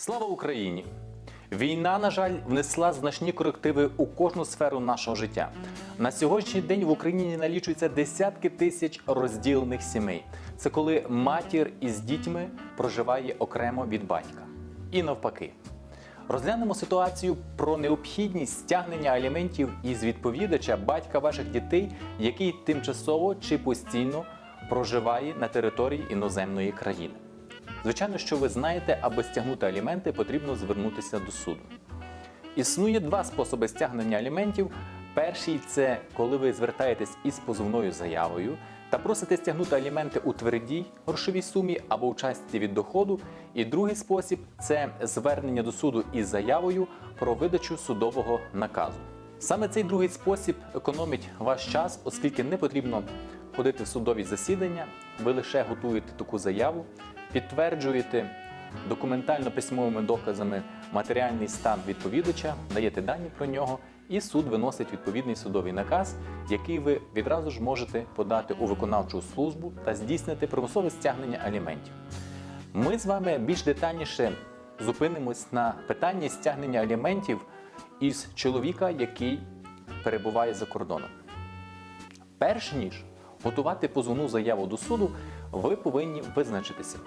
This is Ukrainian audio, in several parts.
Слава Україні! Війна, на жаль, внесла значні корективи у кожну сферу нашого життя. На сьогоднішній день в Україні налічується десятки тисяч розділених сімей. Це коли матір із дітьми проживає окремо від батька. І навпаки. Розглянемо ситуацію про необхідність стягнення аліментів із відповідача батька ваших дітей, який тимчасово чи постійно проживає на території іноземної країни. Звичайно, що ви знаєте, аби стягнути аліменти, потрібно звернутися до суду. Існує два способи стягнення аліментів. Перший це коли ви звертаєтесь із позовною заявою та просите стягнути аліменти у твердій грошовій сумі або у частці від доходу. І другий спосіб це звернення до суду із заявою про видачу судового наказу. Саме цей другий спосіб економить ваш час, оскільки не потрібно ходити в судові засідання. Ви лише готуєте таку заяву, підтверджуєте документально-письмовими доказами матеріальний стан відповідача, даєте дані про нього, і суд виносить відповідний судовий наказ, який ви відразу ж можете подати у виконавчу службу та здійснити примусове стягнення аліментів. Ми з вами більш детальніше зупинимось на питанні стягнення аліментів із чоловіка, який перебуває за кордоном. Перш ніж готувати позовну заяву до суду, ви повинні визначитися,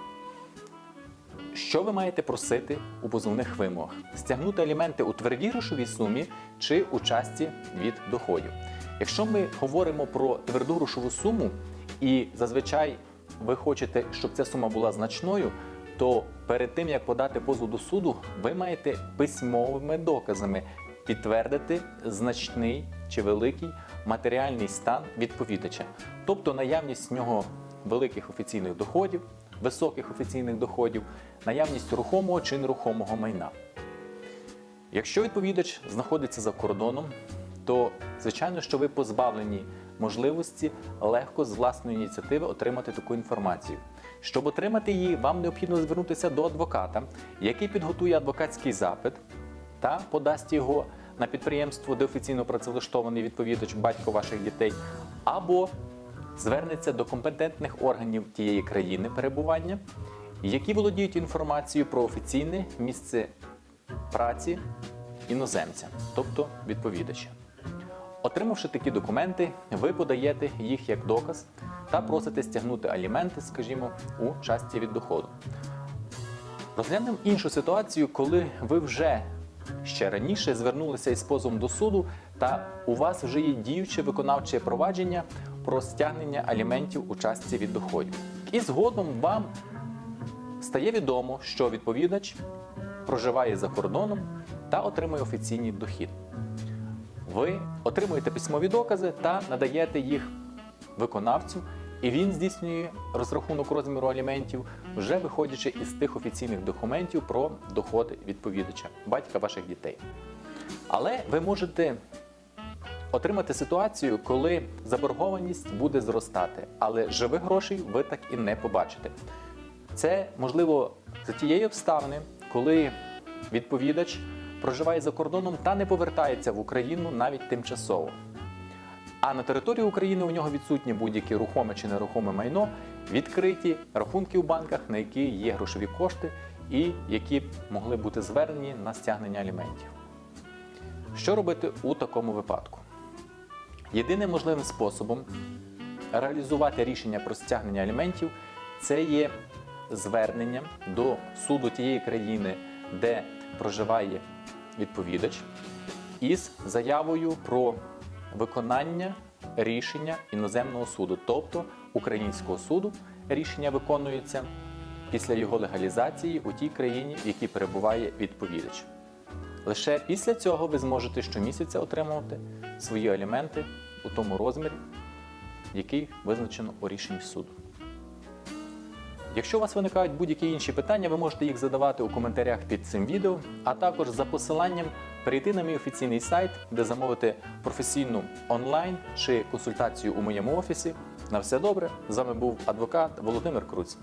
що ви маєте просити у позовних вимогах: стягнути аліменти у твердій грошовій сумі чи у часті від доходів. Якщо ми говоримо про тверду грошову суму, і зазвичай ви хочете, щоб ця сума була значною, то перед тим як подати позов до суду, ви маєте письмовими доказами підтвердити значний чи великий матеріальний стан відповідача, тобто наявність в нього великих офіційних доходів, високих офіційних доходів, наявність рухомого чи нерухомого майна. Якщо відповідач знаходиться за кордоном, то звичайно, що ви позбавлені можливості легко з власної ініціативи отримати таку інформацію. Щоб отримати її, вам необхідно звернутися до адвоката, який підготує адвокатський запит та подасть його на підприємство, де офіційно працевлаштований відповідач, батько ваших дітей, або звернеться до компетентних органів тієї країни перебування, які володіють інформацією про офіційне місце праці іноземця, тобто відповідача. Отримавши такі документи, ви подаєте їх як доказ та просите стягнути аліменти, скажімо, у часті від доходу. Розглянемо іншу ситуацію, коли ви вже ще раніше звернулися із позовом до суду, та у вас вже є діюче виконавче провадження про стягнення аліментів у частці від доходів. І згодом вам стає відомо, що відповідач проживає за кордоном та отримує офіційний дохід. Ви отримуєте письмові докази та надаєте їх виконавцю, і він здійснює розрахунок розміру аліментів, вже виходячи із тих офіційних документів про доходи відповідача, батька ваших дітей. Але ви можете отримати ситуацію, коли заборгованість буде зростати, але живих грошей ви так і не побачите. Це можливо за тієї обставини, коли відповідач проживає за кордоном та не повертається в Україну навіть тимчасово. А на території України у нього відсутнє будь-яке рухоме чи нерухоме майно, відкриті рахунки у банках, на які є грошові кошти і які могли бути звернені на стягнення аліментів. Що робити у такому випадку? Єдиним можливим способом реалізувати рішення про стягнення аліментів це є зверненням до суду тієї країни, де проживає відповідач, із заявою про виконання рішення іноземного суду, тобто українського суду, рішення виконується після його легалізації у тій країні, в якій перебуває відповідач. Лише після цього ви зможете щомісяця отримувати свої аліменти у тому розмірі, який визначено у рішенні суду. Якщо у вас виникають будь-які інші питання, ви можете їх задавати у коментарях під цим відео, а також за посиланням перейти на мій офіційний сайт, де замовити професійну онлайн чи консультацію у моєму офісі. На все добре. З вами був адвокат Володимир Круць.